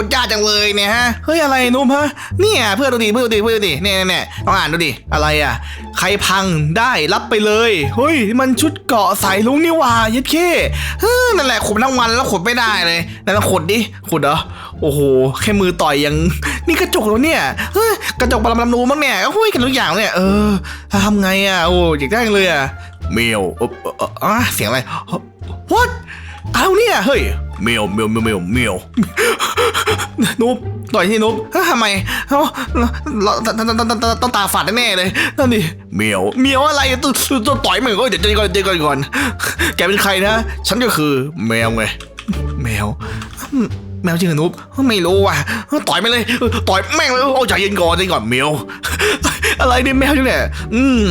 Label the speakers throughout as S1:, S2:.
S1: ขุดยาจังเลยเนี่ยฮะ เฮ้ยอะไรนุ่มฮะ เนี่ยเพื่อนดูดิเพื่อนดูดิเพื่อนดูดิเนี่ยเนี่ยเนี่ยต้องอ่านดูดิ อะไรอะ ใครพังได้รับไปเลย เฮ้ย มันชุดเกาะสายลุงนี่ว่ายัดเข้เฮ้ยนั่นแหละขุดทั้งวันแล้วขุดไม่ได้เลยนั่นต้องขุดดิ ขุดเหรอ โอ้โห แค่มือต่อยยัง นี่กระจกแล้วเนี่ย เฮ้ย กระจกปรมาณูมั้งเนี่ยโอ้ยกันทุกอย่างเนี่ย เออทำไงอะ โอ้อยากได้จังเลยอะเมลเออเอเอออะเสียงอะไร what เอาเนี่ย เฮ้ย เมลเมลเมลเมลเมลนุ๊บต่อยที่นุ๊บเฮ้ยทำไมเอ้าเราต้องต้องต้องต้องตาฝาดแน่ๆเลยนั่นดิเมียวเมียวอะไรตัวตัวต่อยมึงก็เดี๋ยวเดี๋ยวก่อนเดี๋ยวก่อนก่อนแกเป็นใครนะ ฉันก็คือแมวไงแมวแมวจริงเหรอนุ๊บไม่รู้ว่ะต่อยไปเลยต่อยแม่งเลยเอาใจเย็นก่อนใจก่อนแมวอะไรเนี่ยแมวจังเนี่ยอืม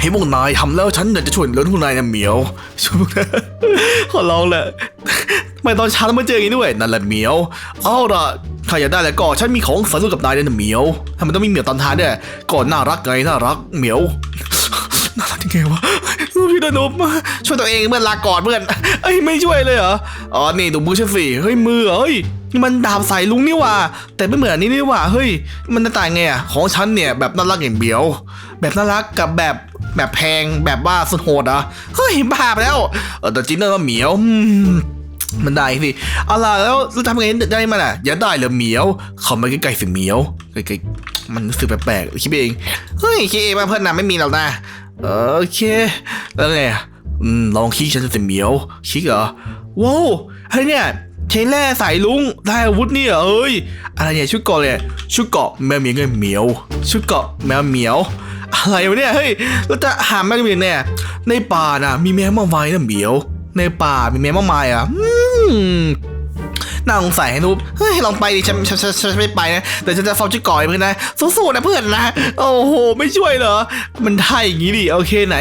S1: ให้พวกนายทำแล้วฉันอยากจะช่วยเหลือพวกนายนะเหมียวช่วยพวกนายขอร้องแหละทำ ไม่ตอนเช้าต้องมาเจออย่างนี้ด้วย นั่นแหละเหมียว เอาล่ะใครอยากได้แล้วก็ฉันมีของฝันสู้กับนายด้วยนะเหมียวทำไมต้องมีเหมียวตอนท้ายด้วยก่อนน่ารักไงน่ารักเหมียว น่ารักยังไงวะพี่ดนุบช่วยตัวเองเมื่อนลาก่อนเพื่อนเอ้ยไม่ช่วยเลยเหรอ อ๋อ นี่ดูมือฉันสิ เฮ้ยมือเฮ้ยมันดาบใส่ลุงนี่ว่า แต่ไม่เหมือนนี้นี่ว่า เฮ้ย มันจะต่างไงอะของฉันเนี่ยแบบน่ารักอย่างเดียว แบบน่ารักกับแบบแบบแพงแบบว่าสุดโหดอะเฮ้ยบ้าไปแล้วเออแต่จริงแล้วเหมียวอื มันได้สิเอาล่ะแล้วแล้วทำไงได้มันอะ อย่าได้เหรอเหมียวเขามาใกล้ๆสิเหมียวใกล้ๆมันรู้สึกแปลกๆคิดเองเฮ้ยคิดเองมาเพื่อนนะไม่มีหรอกนะโอเคแล้วไงอะอืมลองคิดฉันจะเป็นเหมียวคิดเหรอว้าวอะไรเนี่ยใช้แร่สายลุงได้อาวุธนี่เหรอเอ้ยอะไรเนี่ยชุดเกาะเลยชุดเกาะแมวเหมียวเงินเหมียวชุดเกาะแมวเหมียวอะไรวะเนี่ยเฮ้ยแล้วจะหาแมวเหมียวเนี่ยในป่าน่ะมีแมวมากมายนะเหมียว ในป่ามีแมวมากมายอะ น่าสงสัยให้นุ๊บเฮ้ยลองไปดิฉันฉันฉันฉันไม่ไปนะแต่ฉันจะเฝ้าชื่อก่อยเพื่อนนะสู้ๆนะเพื่อนนะ โอ้โห ไม่ช่วยเหรอ มันได้อย่างนี้ดิโอเคไหน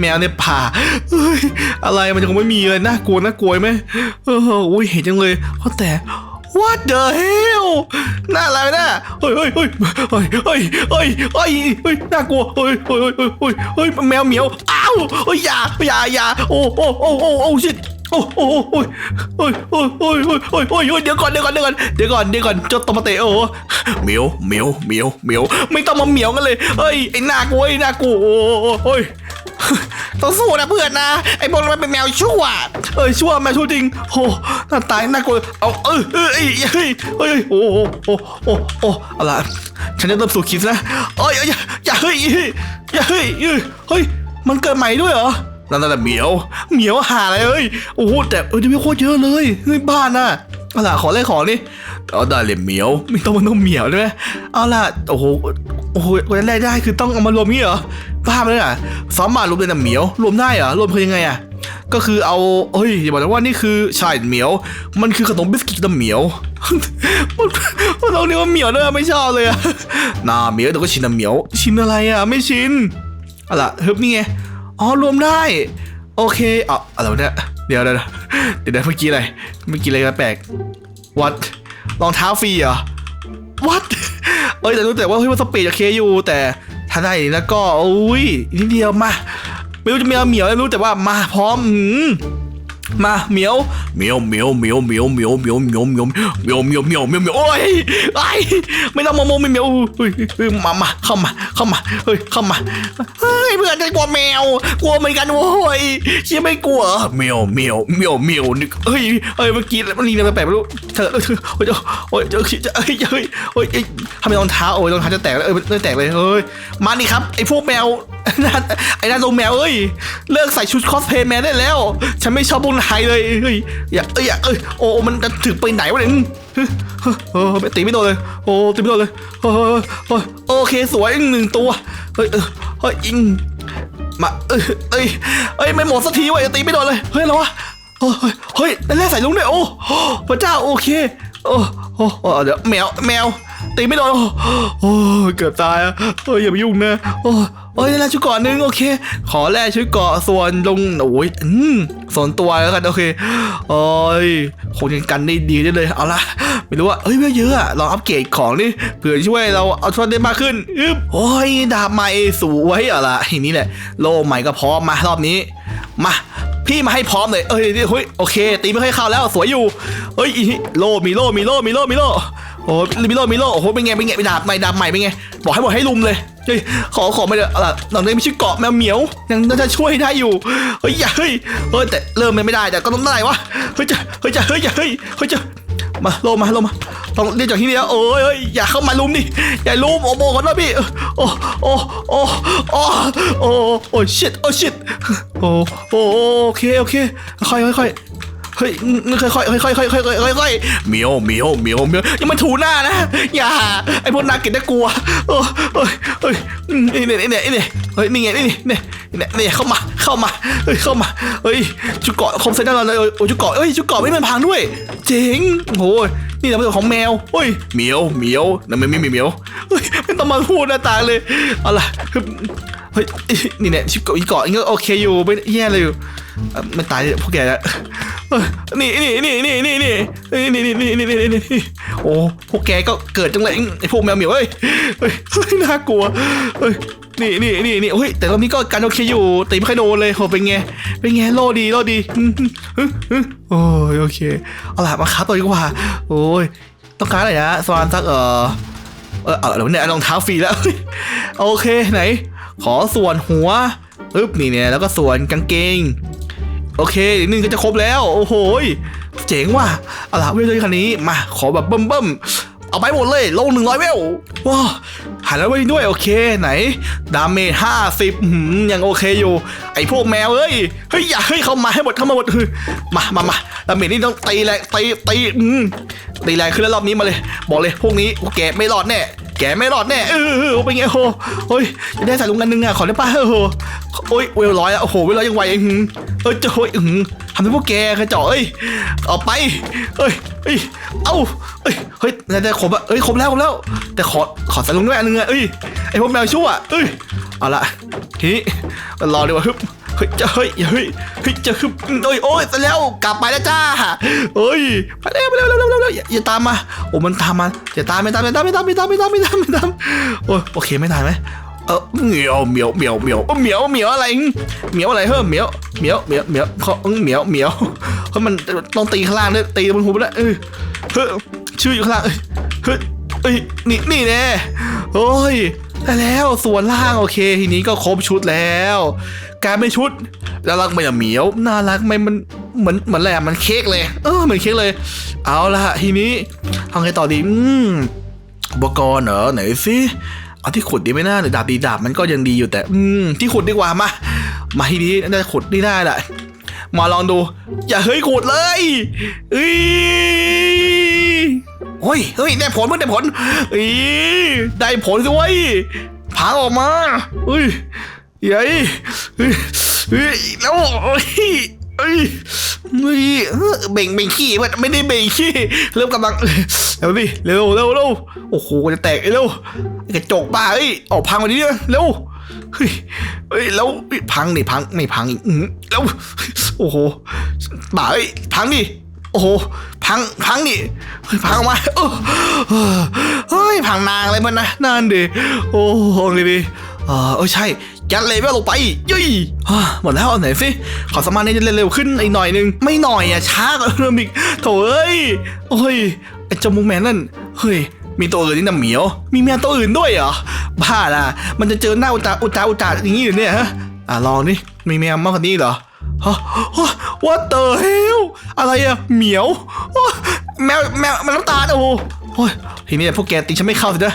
S1: แมวในป่าเฮ้ยอะไรมันคงไม่มีเลยน่ากลัวน่ากลัวไหมเอออุ้ยเห็นจังเลยเพราะแต่ what the hell น่าอะไรนะเฮ้ยเฮ้ยเฮ้ยเฮ้ยเฮ้ยเฮ้ยเฮ้ยเฮ้ยน่ากลัวเฮ้ยเฮ้ยเฮ้ยเฮ้ยเฮ้ยแมวเหมียวอ้าวเฮ้ยอย่าอย่าอย่าโอ้โอ้โอ้โอ้โอ้ชิโอ้ โอ้ยโอ้ยโอ้ยโอ้ยโอ้ยโอ้ยโอ้ยเดี๋ยวก่อนเดี๋ยวก่อนเดี๋ยวก่อนเดี๋ยวก่อนเดี๋ยวก่อนเจ้ตมาเตะโอ้เหมียวเหมียวเหมียวเหมียวไม่ต้องมาเหมียวกันเลยเฮ้ยไอ้หน้ากูไอ้หน้ากูโอ้ยต้องสู้นะเพื่อนนะไอ้พวกมันเป็นแมวชั่วเอ้ยชั่วแมวชั่วจริงโอ้หน้าตายน่ากลัวเอาเออเออเอ้ยเฮ้ยเฮ้ยโอ้โอ้โอ้โอ้โอ้อะไรฉันจะเริ่มสู่คิดนะเอ้ยอย่าอย่าเฮ้ยอย่าเฮ้ยเฮ้ยเฮ้ยมันเกิดใหม่ด้วยเหรอ นั่นแหละเหมียว เหมียวหาอะไรเอ้ย โอ้โหแต่เออจะมีโคตรเยอะเลยเฮ้ยบ้านน่ะเอาล่ะขอเลขของนี่เอาได้เลยเหมียวไม่ต้องมันต้องเหมียวใช่ไหมเอาล่ะโอ้โหโอ้โหวันแรกได้คือต้องเอามารวมงี้เหรอบ้าไปเลยอะสามารถรวมได้นะเหมียวรวมได้เหรอรวมคือยังไงอะก็คือเอาเฮ้ยอย่าบอกนะว่านี่คือใช่เหมียว มันคือขนมบิสกิตนะเหมียวมันมันเราเรียกว่าเหมียวด้วยไม่ชอบเลยอะน่าเหมียวแต่ก็ชินนะเหมียว ชินอะไรอะไม่ชินเอาล่ะเฮ้ยนี่ไง อ๋อรวมได้ โอเคอ๋ออะไรวะเนี่ยเดี๋ยวเดี๋ยวเดี๋ยวเมื่อกี้อะไรเมื่อกี้อะไรแปลกวัดรองเท้าฟรีเหรอวัดเอ้ยแต่รู้แต่ว่าเฮ้ยว่าสปีดโอเคอยู่ แต่ถ้าได้แล้วก็อุ้ยนิดเดียวมาไม่รู้จะมีเอาเหมียวไม่รู้แต่ว่ามาพร้อมหื มมาเหมียวเหมียวเหมียวเหมียวเหมียวเหมียวเหมียวเหมียวเหมียวเหมียวเหมียวเหมียวเหมียวเหมียวโอ้ยไอ้ไม่ต้องมาโมเหมียวเฮ้ยเฮ้ยมามาเข้ามาเข้ามาเฮ้ยเข้ามาเฮ้ยเพื่อนจะกลัวแมว กลัวเหมือนกันโว้ยเชี่ยไม่กลัวเหมียวเหมียวเหมียวเหมียวนึกเฮ้ยเฮ้ยเมื่อกี้มันนี่อะไรแปลกๆไม่รู้เธอเออโอ้ยโอ้ยเจอเฮ้ยเฮ้ยเฮ้ยทำไมรองเท้าโอ้ยรองเท้าจะแตกแล้วเออไม่แตกเลยเฮ้ยมานี่ครับไอ้พวกแมวไอ้นั่นลงแมวเอ้ย เลิกใส่ชุดคอสเพลย์แมนได้แล้ว ฉันไม่ชอบพวกนายเลยเฮ้ยอย่าเอ้ยอย่าเอ้ยโอ้มันจะถึงไปไหนวะเนี่ยเฮ้ยเออไม่ตีไม่โดนเลย โอ้ตีไม่โดนเลยเฮ้โอเคสวยหนึ่งตัวเฮ้ยเฮ้ยอิงมาเอ้ยเอ้ยเอ้ยไม่หมดสักทีวะตีไม่โดนเลยเฮ้ยอะไรวะเฮ้ยเฮ้ยได้แร่ใส่ลุงด้วยโอ้พระเจ้าโอเคโอ้โอ้เดี๋ยวแมวแมวตีไม่โดนโอ้เกือบตายอะเอ้ยอย่าไปยุ่งนะโอ้ โอ้ยแล้วชุดเกาะหนึงโอเค ขอแลกชุดเกาะส่วนลงโอ้ยอืมส่วนตัวแล้วกันโอเคโอ้ยคงยังกันได้ดีได้เลยเอาละไม่รู้ว่าเอ้ยไม่เยอะอะลองอัปเกรดของนี่เผื่อช่วยเราเอาชนได้มากขึ้นอึ๊บโอ้ยดาบใหม่สวยเอาละทีนี้แหละโลใหม่ก็พร้อมมารอบนี้ มาพี่มาให้พร้อมเลยเอ้ยเฮ้ยโอเค ตีไม่ค่อยเข้าแล้วสวยอยู่เอ้ยโลมีโลมีโลมีโลมีโลโอ้มีโลมีโลโอ้โหเป็นไงเป็นไงไปดาบใหม่ดาบใหม่เป็นไงบอกให้หมดให้ลุมเลย เฮ้ยขอขอไม่เด้อะหลังนี้มีชื่อเกาะแมวเหมียวยังน่าจะช่วยได้อยู่เฮ้ยอย่าเฮ้ยเฮ้ยแต่เริ่มไม่ได้แต่ก็ต้องได้วะเฮ้ยจะเฮ้ยจะเฮ้ยอย่าเฮ้ยเฮ้ยจะมาโลมาโลมาต้องเรียกจากที่นี่แล้วโอ้ยเฮ้ยอย่าเข้ามาลุมดิอย่าลุมโอ้โหก่อนนะพี่โอ้โอ้โอ้โอ้โอ้โอ้ shit โอ้ shit โอ้โอ้โอเคโอเคค่อยค่อย เฮ้ยค่อยค่อยค่อยค่อยค่อยค่อยค่อยเมียวเมียวเมียวเมียวอย่ามาถูหน้านะอย่าไอพวกนาเกตน่ากลัวโอ้เฮ้ยเฮ้ยนี่เนี่ยนี่เนี่ยเฮ้ยนี่ไงนี่เนี่ยเนี่ยเนี่ยเข้ามาเข้ามาเฮ้ยเข้ามาเฮ้ยจุกเกาะคมเซนต์เราเลยโอ้จุกเกาะเฮ้ยจุกเกาะไม่มันพังด้วยเจ๋งโอ้ยนี่นะเป็นของแมวเฮ้ยเมียวเมียวนั่นไม่ไม่เมียวเฮ้ยไม่ต้องมาพูดหน้าตาเลยเอาล่ะ เฮ้ยนี่เนี่ยชิปเกาะอีเกาะยังโอเคอยู่ไม่แย่เลยอยู่เอ่อไม่ตายพวกแกแล้วเออนี่นี่นี่นี่นี่นี่นี่นี่นี่นี่นี่นี่นี่โอ้พวกแกก็เกิดจังเลยไอพวกแมวเหมียวเฮ้ยเฮ้ยน่ากลัวเฮ้ยนี่นี่นี่นี่เฮ้ยแต่รอบนี้ก็การโอเคอยู่ตีไม่ค่อยโดนเลยโหเป็นไงเป็นไงโลดีโลดีอืมอืมอืมโอ้ยโอเคเอาล่ะมาค้าตัวดีกว่าโอ้ยต้องการอะไรนะสวานสักเออเออเอาเดี๋ยวเนี่ยรองเท้าฟรีแล้วโอเคไหน ขอส่วนหัวปึ๊บนี่เนี่ยแล้วก็ส่วนกางเกง โอเคอีกนึงก็จะครบแล้ว โอ้โหเจ๋งว่ะเอาล่ะเวลเลยคันนี้มาขอแบบเบิ่มๆ เอาไปหมดเลยลงหนึ่งร้อยเวลว้าหันแล้วเว้ยด้วยโอเคไหน ดาเมจห้าสิบยังโอเคอยู่ ไอพวกแมวเอ้ยเฮ้ยอย่าเฮ้ยเข้ามาให้หมดเข้ามาหมดเฮ้ยมามามาดาเมจนี่ต้องตีแรงตีตีอืมตีแรงขึ้นแล้วรอบนี้มาเลย บอกเลยพวกนี้แกไม่รอดแน่แกไม่รอดแน่เออเออเป็นไงโหเฮ้ยจะได้ใส่ลุงกันนึงอะขอได้ป่ะเออโหโอ้ยเวลร้อยอะโอ้โหเวลร้อยยังไหวอื้อหือเออจะโอ้ยอื้อหือทำให้พวกแกกระจอกเอ้ยออกไปเอ้ยเอ้ยเอ้าเอ้ยเฮ้ยได้ได้ครบอะเอ้ยครบแล้วครบแล้ว แต่ขอขอใส่ลุงด้วยอันนึงอะเอ้ยไอพวกแมวชั่วเอ้ยเอาละทีนี้รอดีกว่าฮึบเฮ้ยจะเฮ้ยเฮ้ยเฮ้ยจะฮึบโอ้ยโอ้ยไปแล้วกลับไปแล้วจ้าเอ้ยไปแล้วไปแล้วไปแล้วไปแล้วอย่าอย่าตามมาโอ้มันตามมาอย่าตามไม่ตามไม่ตามไม่ตามไม่ตามไม่ตามไม่ตามไม่ตามโอ้ยโอเคไม่ตายไหม เออเหมียวเหมียวเหมียวเหมียวเหมียวเหมียวอะไรเหมียวอะไรเฮ้ยเหมียวเหมียวเหมียวเหมียวเขาเหมียวเหมียวเฮ้ยมันต้องตีข้างล่างด้วยตีบนหูไปแล้วเออเฮ้ยชื่ออยู่ข้างล่างเฮ้ยเอ้ยนี่นี่แน่โอ้ยได้แล้วส่วนล่างโอเค ทีนี้ก็ครบชุดแล้วกลายเป็นชุดน่ารักไหมอะเหมียวน่ารักไหมมันเหมือนเหมือนอะไรอะมันเค้กเลย เออเหมือนเค้กเลย เอาละทีนี้ทำไงต่อดีอืมอุปกรณ์เหรอไหนสิ เอาที่ขุดดีไหมนะหรือดาบดีดาบมันก็ยังดีอยู่แต่ อืมที่ขุดดีกว่ามามาทีนี้น่าจะขุดนี่ได้แหละมาลองดู อย่าเฮ้ยขุดเลยอ้ยโอ้ยเฮ้ยได้ผลเพิ่งได้ผลอ้ยได้ผลสิเว้ยพังออกมาเฮ้ยเยัยเฮ้ยเฮ้ยแล้วเฮ้ยเฮ้ย เฮ้ยเบ่งเบ่งขี้มันไม่ได้เบ่งขี้เริ่มกำลังเร็วดิเร็วเร็วเร็วโอ้โหจะแตกเร็วกระจกบ้าเอ้ยออกพังไปดิเนี่ยเร็วเฮ้ยเฮ้ยแล้วพังนี่พังไม่พังอีกแล้วโอ้โหบ่าเอ้ยพังดิโอ้โหพังพังดิพังออกมาเออเฮ้ยพังนางอะไรมันนะนั่นดิโอ้โหเลยดิเออเออใช่ ยัดเลเวลลงไปยุยอ่หมดแล้วเอาไหนสิขอสมานในจะเร็วขึ้นอีกหน่อยนึง ไม่หน่อยอะช้ากว่าเดิมอีกโถเอ้ยโอ้ยไอ้จมูกแมนนั่นเฮ้ยมีตัวอื่นนี่นะเหมียว มีแมวตัวอื่นด้วยเหรอบ้าล่ะ มันจะเจอหน้าอุจจาอุจจาอุจจาอย่างนี้หรือเนี่ยฮะอะลองดิมีแมวมากกว่านี้เหรอฮะ What the hell อะไรอะเหมียวแมวแมวแมวน้ำตาลโอ้โหโอ้ยทีนี้พวกแกตีฉันไม่เข้าสินะ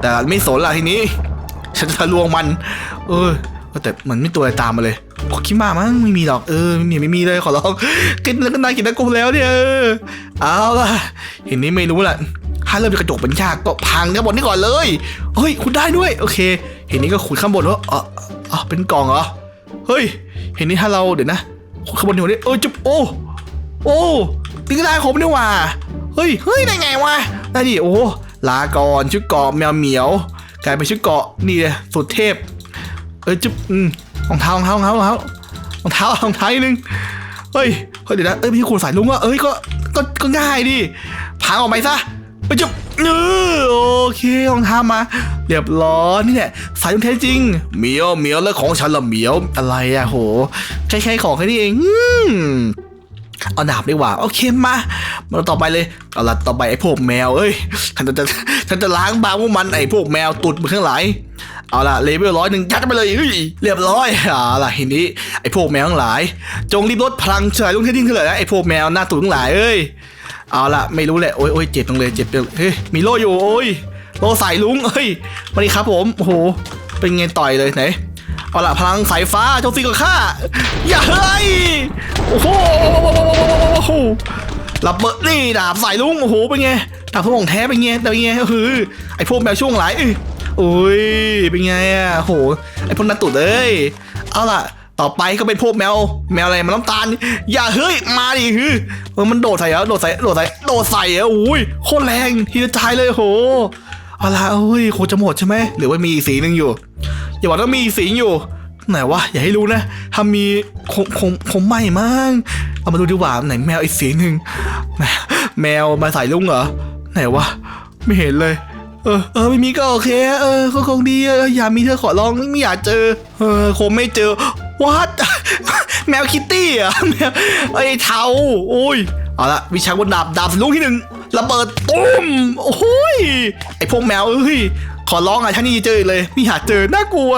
S1: แต่ไม่สนละทีนี้ ฉันจะทะลวงมัน เออแต่มันไม่ตัวอะไรตามมาเลยโอ้คิดมากมั้งไม่มีหรอกเออไม่มีไม่มีเลยขอร้องกินแล้วก็นายกินแล้วกูแล้วเนี่ยเอาล่ะเห็นนี้ไม่รู้ละถ้าเริ่มจากระจกเป็นยากก็พังข้างบนนี่ก่อนเลยเฮ้ยคุณได้ด้วยโอเค เห็นนี้ก็ขุดข้างบนว่าอ๋ออ๋อเป็นกล่องเหรอเฮ้ย เห็นนี้ถ้าเราเดี๋ยวนะขบวนหัวนี่เออจุ๊บโอ้โอ้ตีกระดาษผมนี่ว่าเฮ้ยเฮ้ยได้ไงวะได้ดิโอ้ ลาก่อนชุดเกาะแมวเหมียว กลายเป็นชุดเกาะนี่เลยสุดเทพ เอ้ยจุ๊บรองเท้ารองเท้ารองเท้ารองเท้ารองเท้ารองเท้าอีกนึงเฮ้ยเฮ้ยเดี๋ยวนะเอ้ยพี่ขูดสายลุงอะเอ้ยก็ก็ก็ง่ายดิพังออกไปซะไปจุ๊บเออโอเครองเท้ามา เรียบร้อยนี่แหละสายลุงแท้จริงเหมียวเหมียวแล้วของฉันละเหมียวอะไรอะโหใช้ใช้ของแค่นี้เองอืม เอาดาบดีกว่าโอเคมามาต่อไปเลยเอาละต่อไปไอ้พวกแมวเอ้ยฉันจะฉันจะล้างบางพวกมันไอ้พวกแมวตุดมันข้างหลายเอาล่ะเลเวลร้อยหนึ่งยัดไปเลยเฮ้ยเรียบร้อยเอาล่ะทีนี้ไอ้พวกแมวทั้งหลาย จงรีบลดพลังเฉยลงเท่ดิ้งขึ้นเลยนะไอ้พวกแมวหน้าตุ่นทั้งหลายเอ้ยเอาล่ะไม่รู้แหละโอ้ยโอ้ยเจ็บตรงเลยเจ็บจังเฮ้ยมีโล่อยู่โอ้ยโล่ใส่ลุงเฮ้ยมาดิครับผมโอ้โหเป็นไงต่อยเลยไหน เอาล่ะพลังสายฟ้าโจมตีกับข้าอย่าเฮ้ยโอ้โหระเบิดนี่ดาบใส่ลุงโอ้โหเป็นไงดาบพวกของแท้เป็นไงเป็นไงก็คือไอ้พวกแมวช่วงหลายโอ้ยเป็นไงอะโหไอพวกนัดตุดเอ้ยเอาล่ะต่อไปก็เป็นพวกแมว แมวอะไรมันน้ำตาล อย่าเฮ้ยมาดิคือเออมันโดดใส่แล้วโดดใส่โดดใส่โดดใส่อะโอ้ยโคตรแรงทีละใจเลยโหเอาล่ะเอ้ยโคจะหมดใช่ไหมหรือว่ามีอีกสีหนึ่งอยู่ อย่าบอกว่ามีอีกสีอยู่ไหนวะอย่าให้รู้นะถ้ามีคงคงคงไม่มั้งเอามาดูดีกว่าไหนแมวอีกสีหนึ่งแมวแมวมาใส่ลุงเหรอไหนวะไม่เห็นเลย เออเออไม่มีก็โอเค เออก็คงดีเอออย่ามีเธอขอร้องไม่อยากเจอ เออคงไม่เจอวัดแมวคิตตี้อะแมวไอ้เทาโอ้ยเอาละวิชาบนดาบดาบลูกที่หนึ่งระเบิดตุ้มโอ้ยไอ้พวกแมวเอ้ย ขอร้องอะท่านนี่เจออีกเลยไม่อยากเจอน่ากลัว